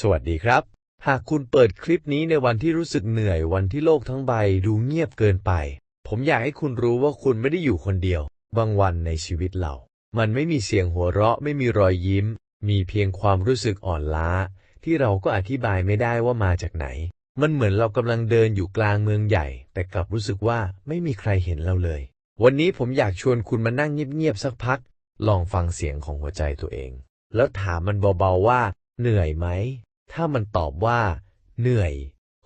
สวัสดีครับ หากคุณเปิดคลิปนี้ในวันที่รู้สึกเหนื่อยวันที่โลกทั้งใบดูเงียบเกินไป ผมอยากให้คุณรู้ว่าคุณไม่ได้อยู่คนเดียว บางวันในชีวิตเรา มันไม่มีเสียงหัวเราะไม่มีรอยยิ้ม มีเพียงความรู้สึกอ่อนล้า ที่เราก็อธิบายไม่ได้ว่ามาจากไหน มันเหมือนเรากำลังเดินอยู่กลางเมืองใหญ่ แต่กลับรู้สึกว่าไม่มีใครเห็นเราเลย วันนี้ผมอยากชวนคุณมานั่งเงียบๆสักพัก ลองฟังเสียงของหัวใจตัวเอง แล้วถามมันเบาๆว่า เหนื่อยไหม ถ้ามันตอบว่า เหนื่อย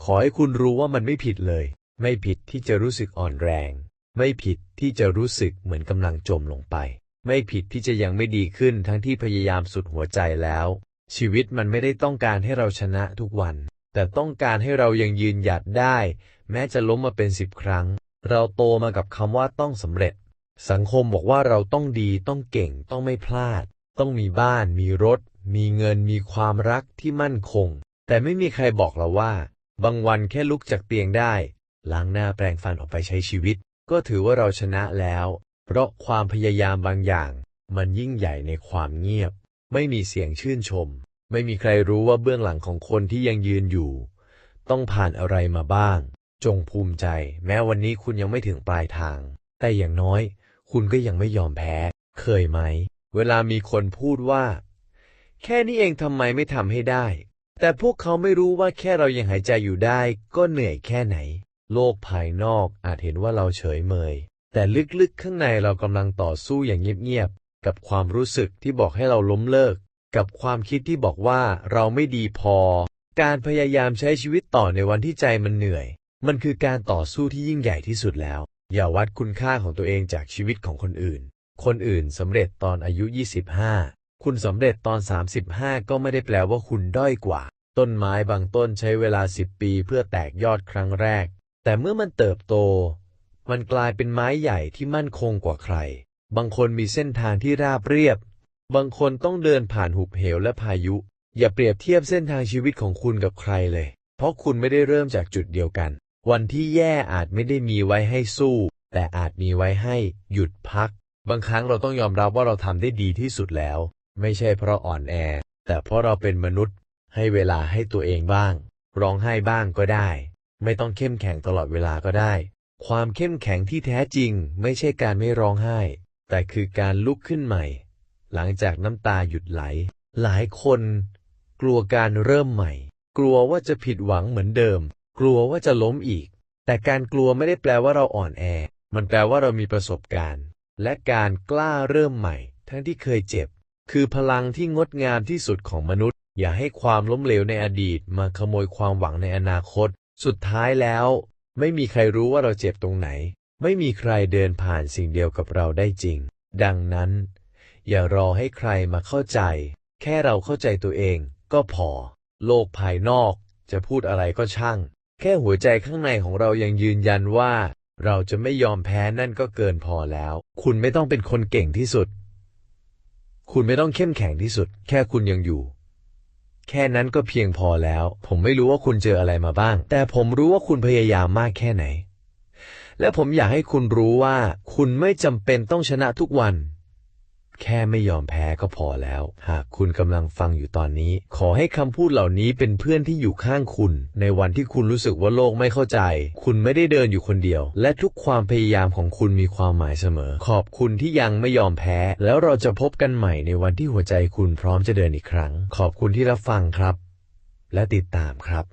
ขอให้คุณรู้ว่ามันไม่ผิดเลย ไม่ผิดที่จะรู้สึกอ่อนแรง ไม่ผิดที่จะรู้สึกเหมือนกำลังจมลงไป ไม่ผิดที่จะยังไม่ดีขึ้นทั้งที่พยายามสุดหัวใจแล้ว ชีวิตมันไม่ได้ต้องการให้เราชนะทุกวัน แต่ต้องการให้เรายังยืนหยัดได้ แม้จะล้มมาเป็นสิบครั้ง เราโตมากับคำว่าต้องสำเร็จ สังคมบอกว่าเราต้องดีต้องเก่งต้องไม่พลาด ต้องมีบ้านมีรถ มีเงินมีความรักที่มั่นคง แต่ไม่มีใครบอกเราว่า บางวันแค่ลุกจากเตียงได้ ล้างหน้าแปรงฟันออกไปใช้ชีวิต ก็ถือว่าเราชนะแล้ว เพราะความพยายามบางอย่าง มันยิ่งใหญ่ในความเงียบ ไม่มีเสียงชื่นชม ไม่มีใครรู้ว่าเบื้องหลังของคนที่ยังยืนอยู่ ต้องผ่านอะไรมาบ้าง จงภูมิใจ แม้วันนี้คุณยังไม่ถึงปลายทาง แต่อย่างน้อย คุณก็ยังไม่ยอมแพ้ เคยไหม เวลามีคนพูดว่า แค่นี้เองทำไมไม่ทำให้ได้ แต่พวกเขาไม่รู้ว่าแค่เรายังหายใจอยู่ได้ ก็เหนื่อยแค่ไหน โลกภายนอกอาจเห็นว่าเราเฉยเมย แต่ลึกๆข้างในเรากำลังต่อสู้อย่างเงียบๆ กับความรู้สึกที่บอกให้เราล้มเลิก กับความคิดที่บอกว่าเราไม่ดีพอ การพยายามใช้ชีวิตต่อในวันที่ใจมันเหนื่อย มันคือการต่อสู้ที่ยิ่งใหญ่ที่สุดแล้ว อย่าวัดคุณค่าของตัวเองจากชีวิตของคนอื่น คนอื่นสำเร็จตอนอายุ 25 คุณสำเร็จตอน 35 ก็ไม่ได้แปลว่าคุณด้อยกว่า ต้นไม้บางต้นใช้เวลา 10 ปีเพื่อแตกยอดครั้งแรก แต่เมื่อมันเติบโต มันกลายเป็นไม้ใหญ่ที่มั่นคงกว่าใคร บางคนมีเส้นทางที่ราบเรียบ บางคนต้องเดินผ่านหุบเหวและพายุ อย่าเปรียบเทียบเส้นทางชีวิตของคุณกับใครเลย เพราะคุณไม่ได้เริ่มจากจุดเดียวกัน วันที่แย่อาจไม่ได้มีไว้ให้สู้ แต่อาจมีไว้ให้หยุดพักบางครั้งเราต้องยอมรับว่าเราทำได้ดีที่สุดแล้ว ไม่ใช่เพราะอ่อนแอ แต่เพราะเราเป็นมนุษย์ ให้เวลาให้ตัวเองบ้าง ร้องไห้บ้างก็ได้ ไม่ต้องเข้มแข็งตลอดเวลาก็ได้ ความเข้มแข็งที่แท้จริง ไม่ใช่การไม่ร้องไห้ แต่คือการลุกขึ้นใหม่ หลังจากน้ำตาหยุดไหล หลายคน กลัวการเริ่มใหม่ กลัวว่าจะผิดหวังเหมือนเดิม กลัวว่าจะล้มอีก แต่การกลัวไม่ได้แปลว่าเราอ่อนแอ มันแปลว่าเรามีประสบการณ์ และการกล้าเริ่มใหม่ ทั้งที่เคยเจ็บ คือพลังที่งดงามที่สุดของมนุษย์ อย่าให้ความล้มเหลวในอดีตมาขโมยความหวังในอนาคต สุดท้ายแล้ว ไม่มีใครรู้ว่าเราเจ็บตรงไหน ไม่มีใครเดินผ่านสิ่งเดียวกับเราได้จริง ดังนั้น อย่ารอให้ใครมาเข้าใจ แค่เราเข้าใจตัวเอง ก็พอ โลกภายนอก จะพูดอะไรก็ช่าง แค่หัวใจข้างในของเรายังยืนยันว่า เราจะไม่ยอมแพ้นั่นก็เกินพอแล้ว คุณไม่ต้องเป็นคนเก่งที่สุด คุณไม่ต้องเข้มแข็งที่สุด แค่คุณยังอยู่ แค่นั้นก็เพียงพอแล้ว ผมไม่รู้ว่าคุณเจออะไรมาบ้าง แต่ผมรู้ว่าคุณพยายามมากแค่ไหน และผมอยากให้คุณรู้ว่า คุณไม่จำเป็นต้องชนะทุกวัน แค่ไม่ยอมแพ้ก็พอแล้ว หากคุณกำลังฟังอยู่ตอนนี้ ขอให้คำพูดเหล่านี้เป็นเพื่อนที่อยู่ข้างคุณ ในวันที่คุณรู้สึกว่าโลกไม่เข้าใจ คุณไม่ได้เดินอยู่คนเดียว และทุกความพยายามของคุณมีความหมายเสมอ ขอบคุณที่ยังไม่ยอมแพ้ แล้วเราจะพบกันใหม่ในวันที่หัวใจคุณพร้อมจะเดินอีกครั้ง ขอบคุณที่รับฟังครับ และติดตามครับ